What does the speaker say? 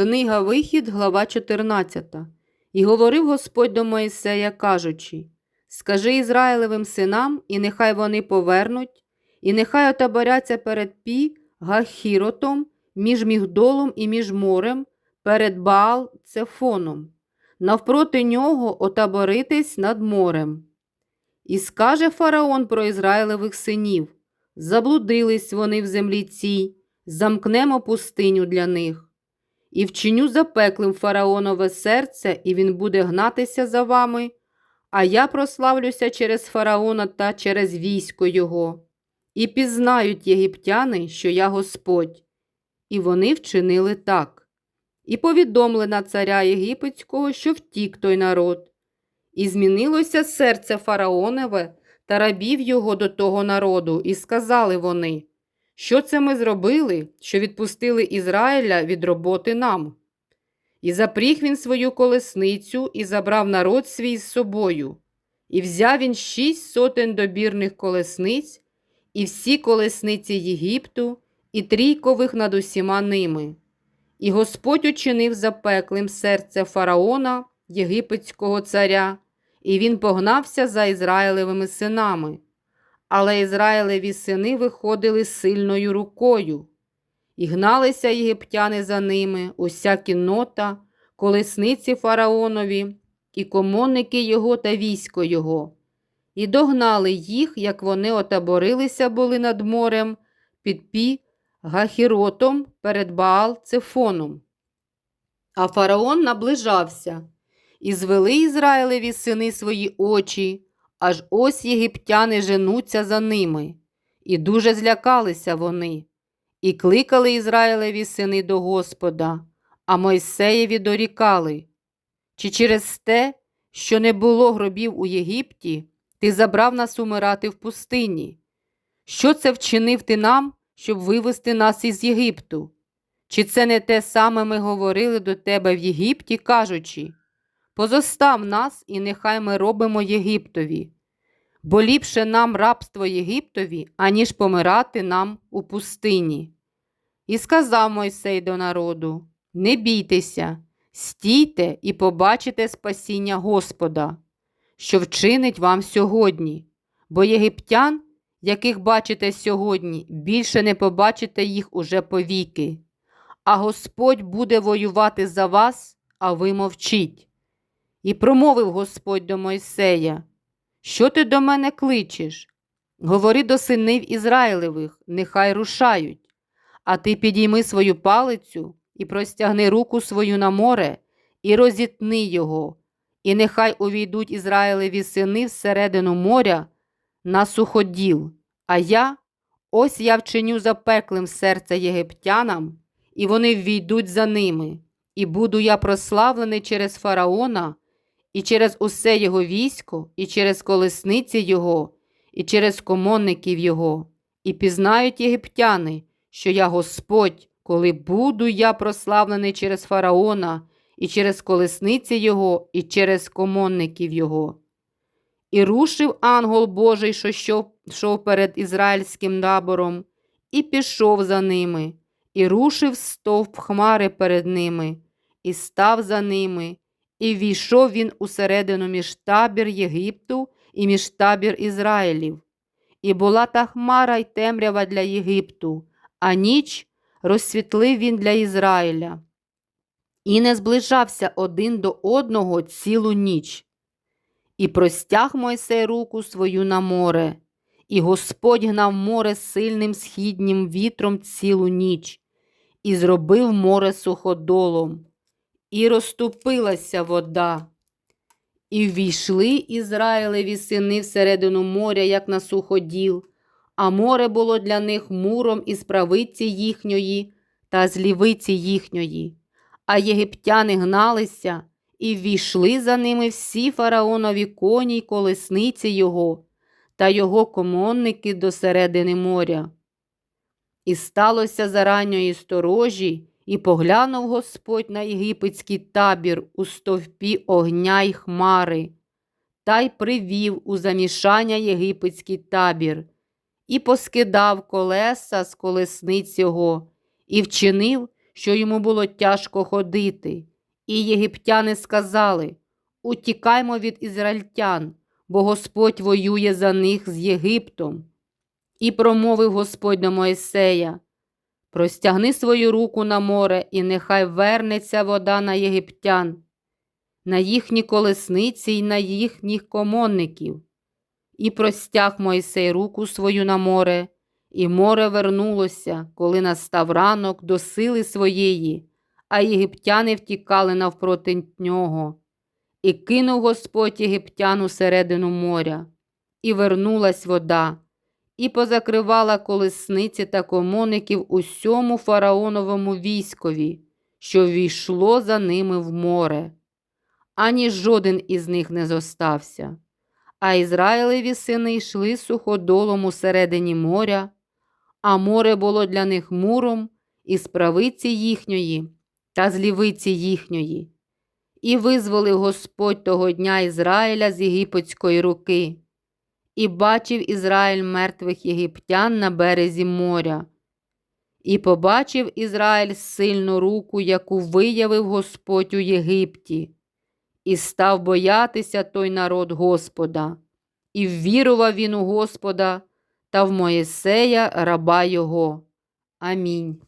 Книга Вихід, глава 14. І говорив Господь до Моїсея, кажучи: Скажи Ізраїлевим синам, і нехай вони повернуть, і нехай отаборяться перед Пі Гахіротом, між Мігдолом і між морем, перед Баал Цефоном. Навпроти нього отаборитись над морем. І скаже фараон про Ізраїлевих синів: Заблудились вони в землі цій, замкнемо пустиню для них. І вчиню запеклим фараонове серце, і він буде гнатися за вами, а я прославлюся через фараона та через військо його. І пізнають єгиптяни, що я Господь. І вони вчинили так. І повідомили на царя Єгипетського, що втік той народ. І змінилося серце фараонове та рабів його до того народу, і сказали вони, що це ми зробили, що відпустили Ізраїля від роботи нам. І запріг він свою колесницю і забрав народ свій з собою, і взяв він шість сотень добірних колесниць, і всі колесниці Єгипту, і трійкових над усіма ними. І Господь учинив запеклим серце фараона, єгипетського царя, і він погнався за Ізраїлевими синами. Але Ізраїлеві сини виходили сильною рукою, і гналися єгиптяни за ними, уся кіннота, колесниці фараонові, і комонники його та військо його, і догнали їх, як вони отаборилися були над морем, під пі Гахіротом перед Баал Цефоном. А фараон наближався, і звели Ізраїлеві сини свої очі, аж ось єгиптяни женуться за ними, і дуже злякалися вони, і кликали Ізраїлеві сини до Господа, а Мойсеєві дорікали. Чи через те, що не було гробів у Єгипті, ти забрав нас умирати в пустині? Що це вчинив ти нам, щоб вивести нас із Єгипту? Чи це не те саме ми говорили до тебе в Єгипті, кажучи, позостав нас, і нехай ми робимо Єгиптові, бо ліпше нам рабство Єгиптові, аніж помирати нам у пустині. І сказав Мойсей до народу: Не бійтеся, стійте і побачите спасіння Господа, що вчинить вам сьогодні, бо єгиптян, яких бачите сьогодні, більше не побачите їх уже повіки. А Господь буде воювати за вас, а ви мовчіть. І промовив Господь до Мойсея, що ти до мене кличеш? Говори до синів Ізраїлевих, нехай рушають, а ти підійми свою палицю і простягни руку свою на море, і розітни його, і нехай увійдуть Ізраїлеві сини всередину моря на суходіл. А я, ось я вчиню запеклим серце єгиптянам, і вони ввійдуть за ними, і буду я прославлений через фараона, і через усе його військо, і через колесниці його, і через комонників його, і пізнають єгиптяни, що я Господь, коли буду я прославлений через фараона, і через колесниці його, і через комонників його. І рушив ангел Божий, що йшов, перед ізраїльським табором, і пішов за ними, і рушив стовп хмари перед ними, і став за ними, і війшов він усередину між табір Єгипту і між табір Ізраїлів. І була та хмара й темрява для Єгипту, а ніч розсвітлив він для Ізраїля. І не зближався один до одного цілу ніч. І простяг Мойсей руку свою на море, і Господь гнав море сильним східнім вітром цілу ніч, і зробив море суходолом, і розступилася вода. І ввійшли Ізраїлеві сини всередину моря, як на суходіл, а море було для них муром із правиці їхньої та з лівиці їхньої. А єгиптяни гналися і ввійшли за ними всі фараонові коні й колесниці його та його комонники до середини моря. І сталося за ранньої сторожі, і поглянув Господь на єгипетський табір у стовпі огня й хмари, та й привів у замішання єгипетський табір, і поскидав колеса з колесниць його, і вчинив, що йому було тяжко ходити. І єгиптяни сказали Утікаймо від ізраїльтян, бо Господь воює за них з Єгиптом. І промовив Господь до Моїсея Простягни свою руку на море, і нехай вернеться вода на єгиптян, на їхні колесниці й на їхніх комонників. І простяг Мойсей руку свою на море, і море вернулося, коли настав ранок до сили своєї, а єгиптяни втікали навпроти нього. І кинув Господь єгиптян у середину моря, і вернулась вода, і позакривала колесниці та комоників усьому фараоновому військові, що війшло за ними в море. Ані жоден із них не зостався. А Ізраїлеві сини йшли суходолом у середині моря, а море було для них муром із правиці їхньої та з лівиці їхньої. І визволив Господь того дня Ізраїля з єгипетської руки, і бачив Ізраїль мертвих єгиптян на березі моря. І побачив Ізраїль сильну руку, яку виявив Господь у Єгипті, і став боятися той народ Господа, і ввірував він у Господа та в Моїсея раба його. Амінь.